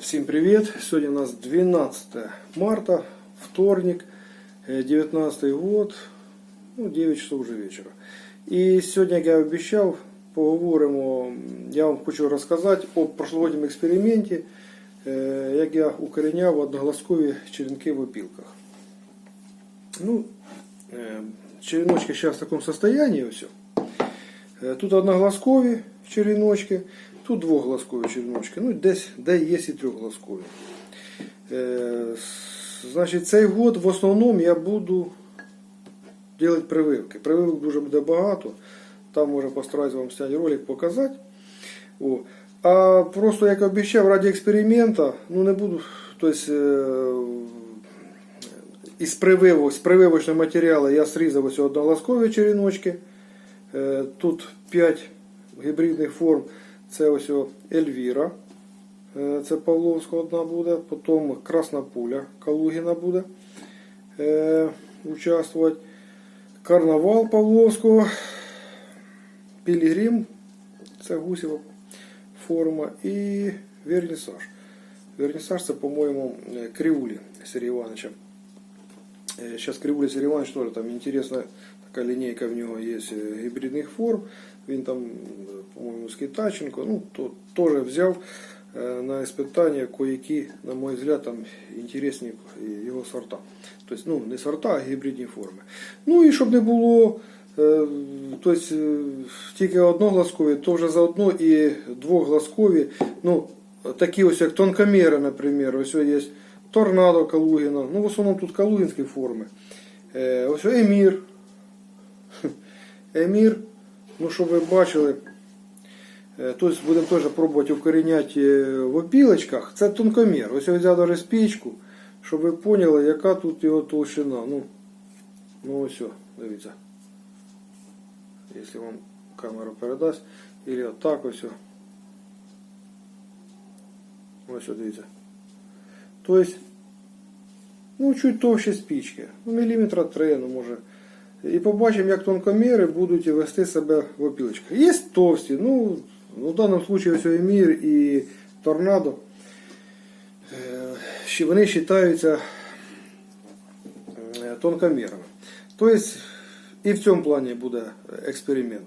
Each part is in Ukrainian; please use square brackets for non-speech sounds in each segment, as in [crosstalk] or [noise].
Всем привет! Сегодня у нас 12 марта, вторник, э, 19 год, ну, 9 часов вже вечора. І сьогодні, як я обіцяв, поговоримо, я вам хочу розказати о прошлогодньому експерименті, е, як я укореняв одноглазкові черенки в опілках. Ну, е, череночки зараз в такому состоянии ось. Е, Тут одноглазкові череночки, тут двоглазкові череночки, ну десь де є і трьохглазкові. Е, Значить, цей год в основному я буду робити прививки. Прививок дуже буде багато. Там може постараюсь вам зняти ролик показати. О. А просто як обіцяв раді експеримента, ну не буду. Тобто, із прививок, з прививочного матеріалу я срізав ось одноглазкові череночки. Е, Тут 5 гібридних форм. Це ось Ельвіра. Е, Це Павловська одна буде. Потім Красна Пуля Калугіна буде е, участвувати. Карнавал Павловського. Пілігрім. Це Гусєва форма. І Вернісаж. Вернісаж це, по-моєму, е, Кривулі Сергія Івановича. Сейчас Кривуля Сергій Іванович теж там інтересна така лінійка в нього є е, гібридних форм. Він там, е, по-моєму, з Китайченко. Ну, то теж взяв е, на испытання кое-які, на мой взгляд, там інтересні його сорта. Тобто, ну, не сорта, а гібридні форми. Ну і щоб не було. Тобто тільки одноглазкові, то вже заодно і двоглазкові. Ну, такі ось як тонкоміри, наприклад, ось є торнадо Калугіна. Ну, в основному тут калугінські форми. Ось Емір. Емір, ну щоб ви бачили, е, тобто будемо теж пробувати укоріняти е, в опілочках. Це тонкомір. Ось я взяв даже спічку, щоб ви поняли, яка тут його толщина. Ну, ну ось, дивіться. Якщо вам камера передасть, і отак ось. Ось, дивіться. Тобто, ну, чуть товще спічки. Ну, міліметра три, ну може. І побачимо, як тонкоміри будуть вести себе в опілочках. Є товсті, ну, в даному випадку ось Емір і торнадо. Е, Вони вважаються е, тонкомірами. Тобто і в цьому плані буде експеримент.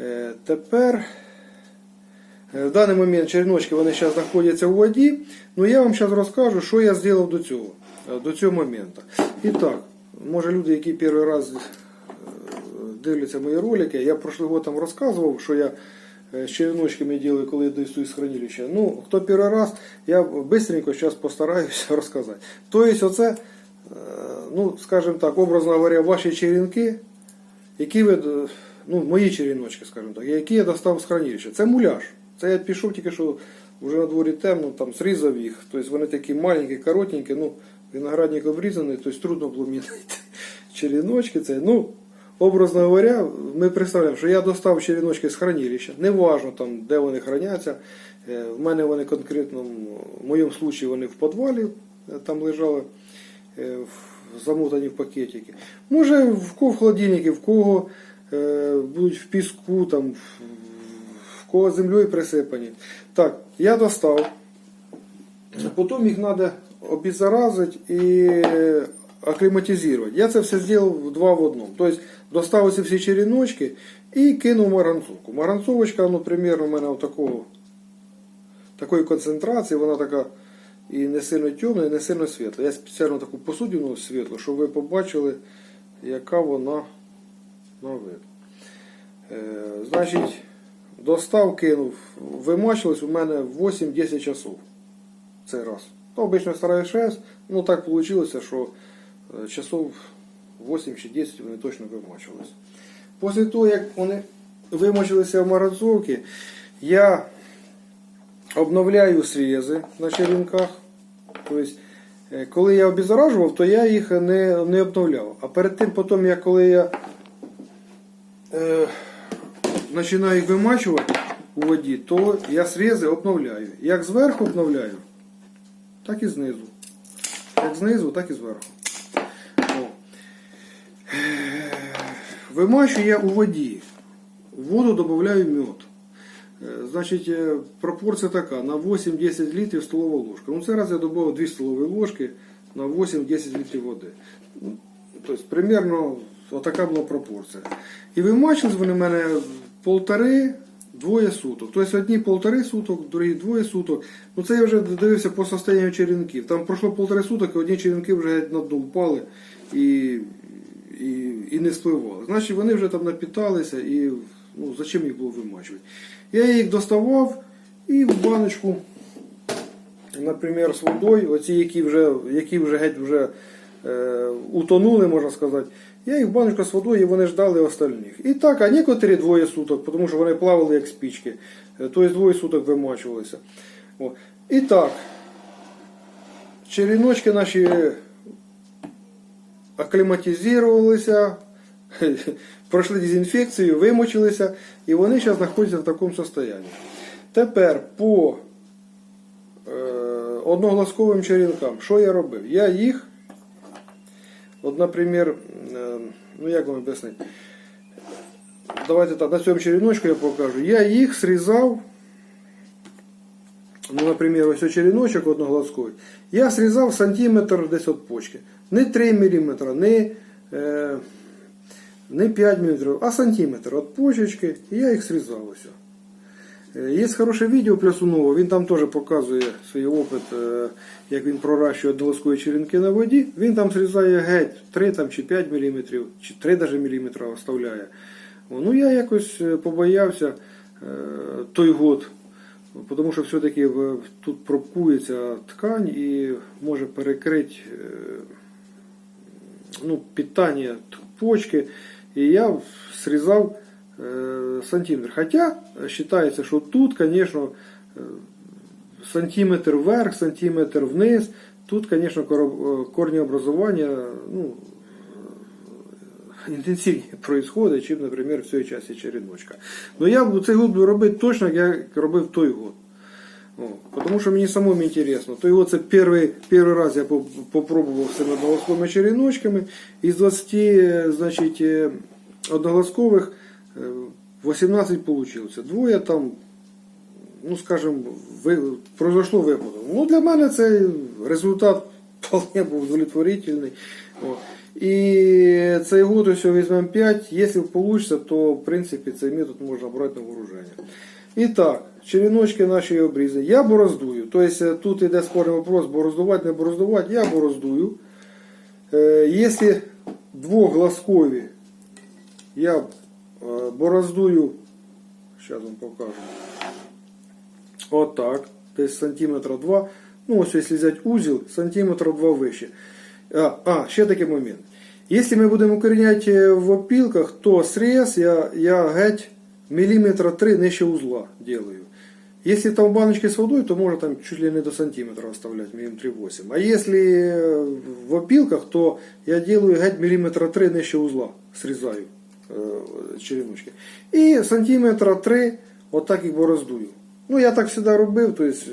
Е, Тепер в даний момент череночки вони зараз знаходяться у воді. Ну я вам зараз розкажу, що я зробив до цього, до цього моменту. І так, може люди, які перший раз е, дивляться мої ролики, я прошлий год там розказував, що я е, з череночками делаю, коли я достаю з хранилища. Ну, хто перший раз, я быстренько зараз постараюся [laughs] розказати. Тобто, оце, е, ну, скажімо так, образно говоря, ваші черенки, які ви, ну, мої череночки, скажімо так, які я достав з хранилища. Це муляж. Це я пішов тільки що вже на дворі темно, там зрізав їх. Тобто вони такі маленькі, коротенькі, ну, виноградник обрізаний, тобто трудно було мені знайти [laughs] череночки. Це, ну, образно говоря, ми представляємо, що я достав череночки з хранилища. Неважно там, де вони храняться. Е, В мене вони конкретно, в моєму случаї вони в підвалі е, там лежали. е, Замотані в пакетики. Може, в кого в холодильнику, в кого будуть в піску, там, в кого землею присипані. Так, я достав. Потім їх треба обеззаразити і акклиматизувати. Я це все зробив два в одному. Тобто достав ці всі череночки і кинув марганцовку. Марганцовочка, ну, примерно, у мене такого, такої концентрації, вона така і не сильно темна, і не сильно світла. Я спеціально таку посудину світлу, щоб ви побачили, яка вона на вид. Е, значить, достав, кинув, вимачилось у мене 8-10 часов. Цей раз. Ну, обично я стараюсь 6, ну так вийшло, що е, часов 8 чи 10 вони точно вимочились. Після того, як вони вимочилися в морозовці, я обновляю срези на черенках. Тобто, коли я обеззаражував, то я їх не, не обновляв. А перед тим, потім, я, коли я е, починаю їх вимачувати у воді, то я срези обновляю. Як зверху обновляю, так і знизу. Як знизу, так і зверху. О. Е, Вимачую я у воді. В воду додаю мед. Е, Значить, е, пропорція така, на 8-10 літрів столова ложка. Ну, це я додав 2 столові ложки на 8-10 літрів води. Тобто, примерно отака була пропорція. І вимачились вони в мене полтори, двоє суток. Тобто одні полтори суток, другі двоє суток. Ну це я вже дивився по состоянню черенків. Там пройшло полтори суток, і одні черенки вже на дно впали і, і, і не спливали. Значить, вони вже там напіталися і ну, зачем їх було вимачувати. Я їх доставав і в баночку, наприклад, з водою, оці, які вже, які вже геть вже е, утонули, можна сказати. Я їх в баночку з водою, і вони ждали остальних. І так, а некоторі двоє суток, тому що вони плавали як спічки. Тобто двоє суток вимачувалися. О. І так, череночки наші акліматизувалися, [laughs] пройшли дезінфекцію, вимочилися, і вони зараз знаходяться в такому стані. Тепер по е, одногласковим черенкам, що я робив? Я їх, от, наприклад, е, ну як вам об'яснити? Давайте так, на цьому череночку я покажу. Я їх срізав, ну, наприклад, ось череночок одногласковий, я срізав сантиметр десь від почки. Не 3 мм, не, е, не 5 мм, а сантиметр від почечки, і я їх срізав ось. Є хороше відео Плясунова, він там теж показує свій опит, е, як він проращує однолоскові черенки на воді. Він там зрізає геть 3 там, чи 5 мм, чи 3 даже мм оставляє. Ну я якось е, побоявся е, той год, тому що все-таки тут пробкується ткань і може перекрити ну, питання почки. І я срізав сантиметр. Хоча вважається, що тут, звісно, е, сантиметр вверх, сантиметр вниз. Тут, звісно, корнеобразування ну, інтенсивніше происходить, чим, наприклад, в цій часі череночка. Ну я цей год буду робити точно, як робив той год. Тому що мені самому інтересно. То його це перший, перший раз я поп- попробував цими одноголосковими череночками. Із 20 е, значить, одноголоскових 18 вийшло. Двоє там, ну скажімо, ви, произошло випадок. Ну для мене цей результат вполне був удовлетворительний. І цей год ось візьмемо 5, якщо вийде, то в принципі цей метод можна брати на вооруження. І так, череночки наші обрізані. Я бороздую. Тобто тут йде спорний вопрос, бороздувати, не бороздувати, я бороздую. Якщо двогласкові, я е, бороздую, зараз вам покажу. Отак, десь сантиметра 2. Ну, ось якщо взяти узел, сантиметра 2 вище. А, а, ще такий момент. Якщо ми будемо укоріняти в опілках, то срез я, я геть міліметра 3 нижче узла делаю. Если там баночки с водой, то можно там чуть ли не до сантиметра оставлять, миллиметров 8. А если в опилках, то я делаю геть миллиметра 3 нижче узла, срезаю э. І сантиметра 3 отак їх бороздую. Ну, я так завжди робив, то есть,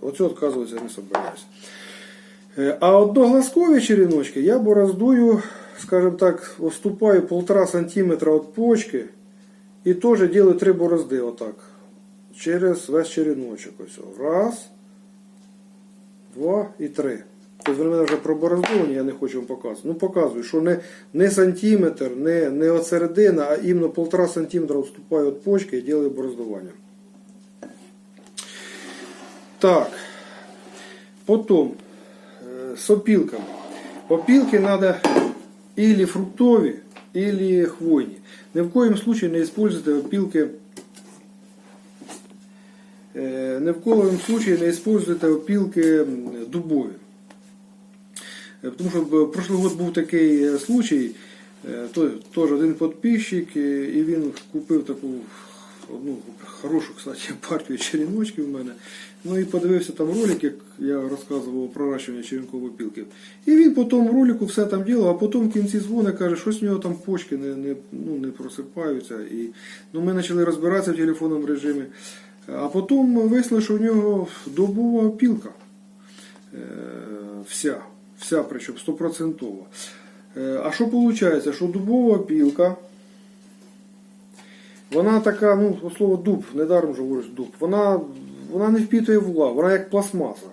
оце відказуватися не собираюсь. Е, А одногласкові череночки я бороздую, скажем так, уступаю 1,5 сантиметра від почки і теж делаю три борозди отак. Через весь череночок. Ось. Раз, два і три. Тобто вони в мене вже пробороздовані, я не хочу вам показувати. Ну показую, що не, не сантиметр, не, не от середина, а іменно 1,5 сантиметра відступаю від почки і делаю бороздування. Так. Потом э, с опилками. Опилки надо или фруктовые, или хвойные. Ни в коем случае не используйте опилки э, ни в коем случае не используйте опилки м, дубові. Е, Тому що в прошлый год був такий е, случай, е, теж один підписчик, е, і він купив таку одну хорошу, кстати, [laughs] партію череночків в мене. Ну і подивився там ролик, як я розказував про проращування черенкової пілки. І він по тому ролику все там ділав, а потім в кінці дзвони каже, що з нього там почки не, не, ну, не просипаються. І, ну, ми почали розбиратися в телефонному режимі. А потім вийшло, що в нього добова пілка. Е, вся, вся причому стопроцентова. Е, А що виходить? Що дубова пілка Вона така, ну, слово дуб, недаром же говориш дуб. Вона, вона не впитує влагу, вона як пластмаса.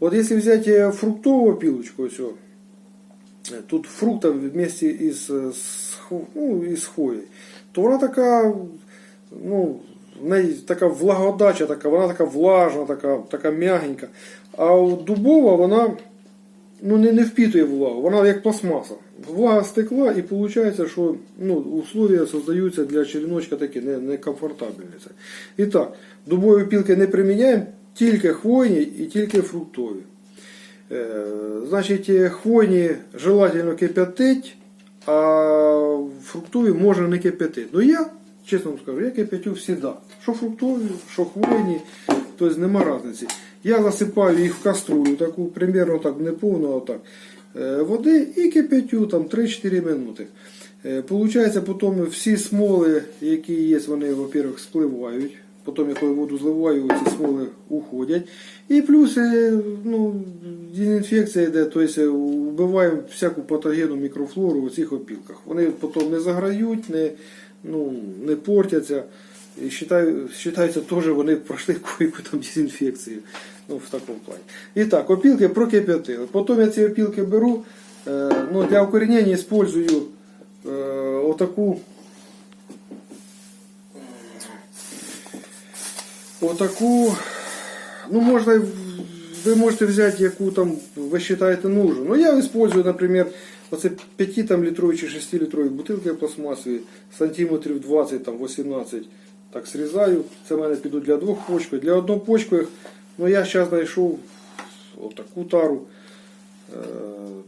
От якщо взяти фруктову опілочку, ось, е, тут фрукта вместе із, е, ну, із хвоєю, то вона така, ну, в неї така влагодача, така, вона така влажна, така, така м'ягенька. А от дубова вона ну, не, не впитує влагу, вона як пластмаса. Влага стекла і виходить, що ну, условия создаються для череночка такі некомфортабельні. Це. І так, дубові пілки не приміняємо, тільки хвойні і тільки фруктові. Е, значить, хвойні желательно кип'ятить, а фруктові можна не кип'ятити. Ну я, чесно вам скажу, я кип'ятю всіда. Що фруктові, що хвойні, тобто нема різниці. Я засипаю їх в каструлю, таку примерно так неповну, отак, е, води і кип'ятю там 3-4 минути. Е, Получається, потім всі смоли, які є, вони, во-первых, спливають. Потім, я воду зливаю, ці смоли уходять. І плюс е, ну, дезінфекція йде, тобто вбиваємо всяку патогенну мікрофлору у цих опілках. Вони потім не заграють, не, ну, не портяться. І вважаю, вважається, теж вони пройшли [laughs] койку там дезінфекцію. Ну, в такому плані. І так, опілки прокип'ятили. Потім я ці опілки беру. Е, ну, для укорінення використовую е, отаку отаку, ну можна, ви можете взяти яку там ви вважаєте нужну. Ну я использую, наприклад, оце 5 там літрові чи 6 літрові бутилки пластмасові, сантиметрів 20, там 18, так срізаю. Це в мене підуть для двох почок. Для одного почку, Ну я зараз знайшов отаку тару. Е,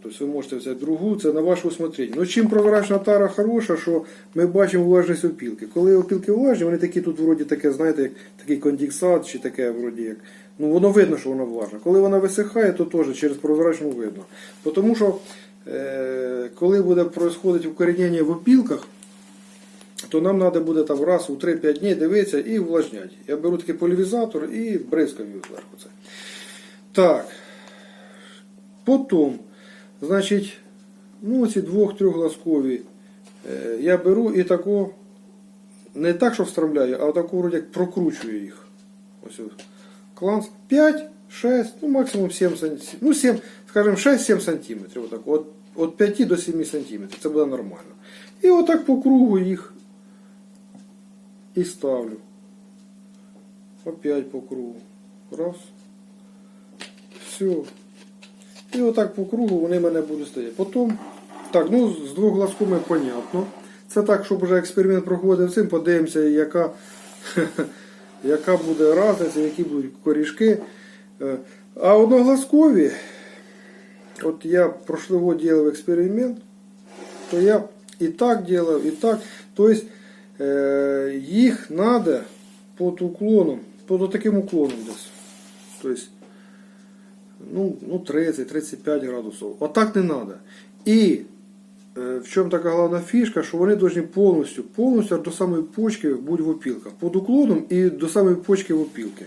Тобто ви можете взяти другу, це на ваше усмотрення. Ну чим прозрачна тара хороша, що ми бачимо влажність опілки. Коли опілки влажні, вони такі тут вроді таке, знаєте, як такий конденсат чи таке вроді як. Ну воно видно, що вона влажна. Коли вона висихає, то теж через прозрачну видно. Тому що е, коли буде происходити укорінення в опілках, то нам треба буде там раз у 3-5 днів дивитися і увлажняти. Я беру такий поляризатор і бризкаю зверху це. Так. Потім, значить, ну ці двох-трьохглазкові е, я беру і тако, не так, що встромляю, а таку вроді як прокручую їх. Ось ось. Кланс 5, 6, ну максимум 7 сантиметрів. Ну 7, скажімо, 6-7 сантиметрів. Отак. От, от 5 до 7 сантиметрів. Це буде нормально. І отак по кругу їх і ставлю. Опять по кругу. Раз. Все. І отак по кругу вони мене будуть стояти. Потім, так, ну з двох глазками понятно. Це так, щоб вже експеримент проходив цим, подивимося, яка, [laughs] яка буде разниця, які будуть корішки. Е, А одноглазкові, от я прошлого делал експеримент, то я і так делал, і так. Тобто їх треба під уклоном, під таким уклоном десь. Тобто ну, ну 30-35 градусів. Отак не треба. І е, в чому така головна фішка, що вони повинні повністю, повністю до самої почки бути в опілках. Під уклоном і до самої почки в опілки.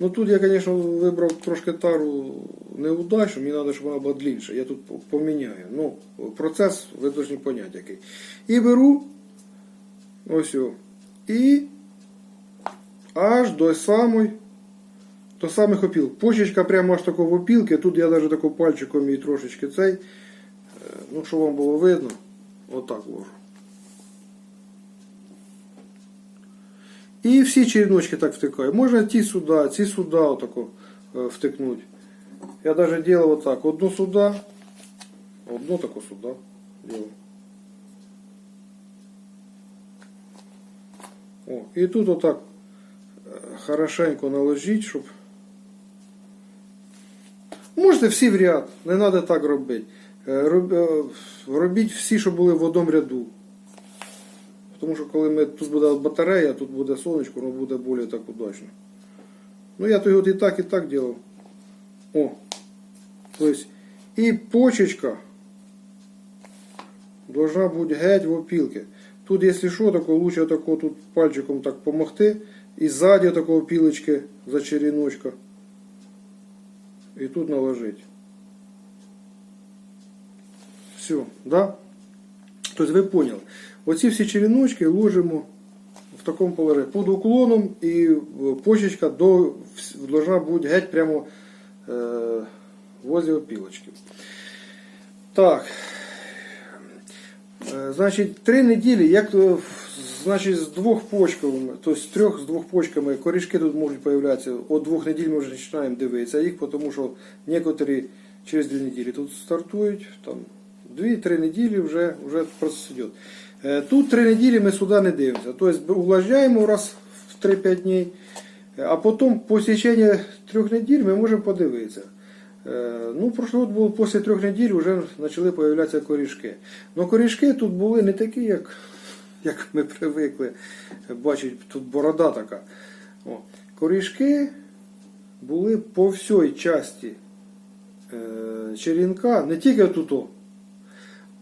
Ну тут я, звісно, вибрав трошки тару неудачну, мені треба, щоб вона була длинніша. Я тут поміняю. Ну, процес ви повинні поняти який. І беру ось о, і аж до самої до самих опілок. Почечка прямо аж такого опілки. Тут я навіть тако пальчиком і трошечки цей. е, Ну, щоб вам було видно, отак ложу. І всі череночки так втикаю. Можна ті сюди, ці сюди отако е, втикнуть. Я навіть делал отак. Одну сюди, одну таку сюди. Делал. О, і тут отак е, хорошенько наложіть, щоб Можете всі в ряд, не треба так робити. Е, е, Робіть всі, що були в одному ряду. Тому що коли ми, тут буде батарея, тут буде сонечко, воно буде більш так удачно. Ну я то і так, і так робив. О. Тобто, і почечка должна бути геть в опілки. Тут, якщо що, тако, лучше тако тут пальчиком так помогти. І ззаді такого пілочки за череночка. І тут наложить. Все, да? Тобто ви поняли. Оці всі череночки ложимо в такому положенні. Під уклоном і е, почечка до, должна бути геть прямо е, возле опілочки. Так. Е, Значить, три неділі, як е, значить, з двох почками, тобто з трьох з двох почками, корішки тут можуть появлятися. От двох неділь ми вже починаємо дивитися їх, тому що некоторі через дві неділі тут стартують, там дві-три неділі вже, вже процес йде. Е, Тут три неділі ми сюди не дивимося. Тобто увлажняємо раз в 3-5 днів, а потім по січенні трьох неділь ми можемо подивитися. Е, Ну, прошлый год був після трьох неділь вже почали появлятися корішки. Ну корішки тут були не такі, як, як ми привикли. Бачить, тут борода така. О, корішки були по всій часті е, черенка, не тільки тут,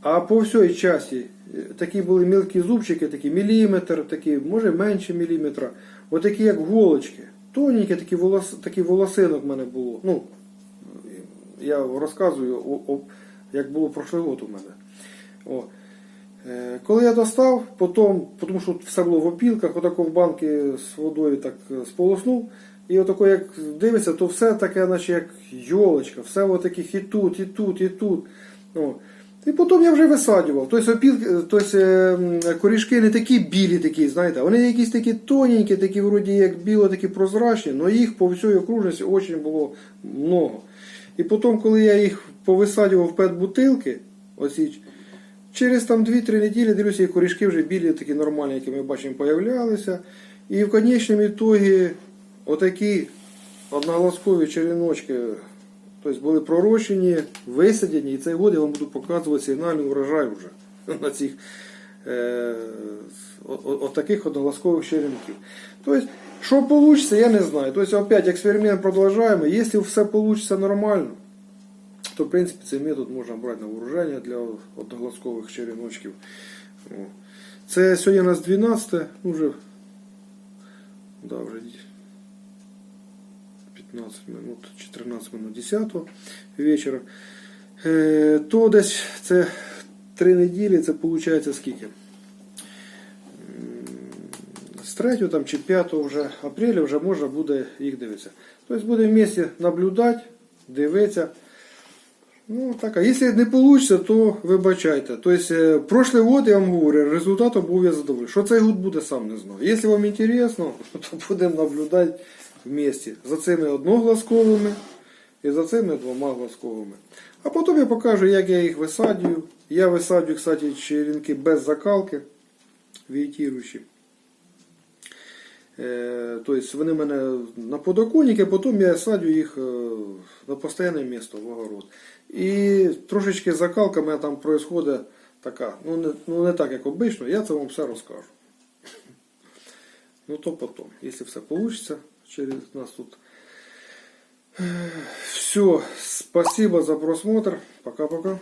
а по всій часті. Е, Такі були мілкі зубчики, такі міліметр, такі, може менше міліметра. Отакі як голочки. Тоненькі такі, волос, такі волосинок в мене було. Ну, я розказую, як було прошлий год у мене. О. Е, Коли я достав, потім, тому що все було в опілках, отако в банки з водою так е, сполоснув. І отако як дивиться, то все таке, наче як йолочка, все отаких і тут, і тут, і тут. О. І потім я вже висаджував. Тобто, опілки, тобто е, корішки не такі білі, такі, знаєте, вони якісь такі тоненькі, такі вроді як біло, такі прозрачні, але їх по всій окружності дуже було много. І потім, коли я їх повисаджував в пет-бутилки, оці, через там 2-3 неділі, дивлюся, і корішки вже білі, такі нормальні, які ми бачимо, появлялися. І в конечному ітогі отакі одноголоскові череночки тобто були пророщені, висадені, і цей год я вам буду показувати сигнальний урожай вже [laughs] на цих е, о- о- отаких одноголоскових черенків. Тобто, що вийде, я не знаю. Тобто, опять експеримент продовжуємо. Якщо все вийде нормально, то в принципі цей метод можна брати на вооруження для одноголоскових череночків. Це сьогодні у нас 12, ну вже, да, вже 15 минут, 14 минут 10 вечора. Е, то десь це 3 неділі, це виходить скільки? М, З 3 там, чи 5 вже апреля вже можна буде їх дивитися. Тобто буде в місті наблюдати, дивитися. Ну, так, а якщо не вийде, то вибачайте. Тобто, е, прошлий год, я вам говорю, результатом був я задоволений. Що цей год буде, сам не знаю. Якщо вам інтересно, [laughs] то будемо наблюдати вместе за цими одногласковими і за цими двома гласковими. А потім я покажу, як я їх висаджую. Я висаджую, кстати, черенки без закалки, веєтіруючі. Е, Тобто вони в мене на подоконнике, потім я садю їх е, на постійне місце в огород. І трошечки закалка в мене там відбувається така, ну не, ну не так, як обично, я це вам все розкажу. Ну то потім, якщо все вийде, через нас тут. Все, спасибо за просмотр. Пока-пока.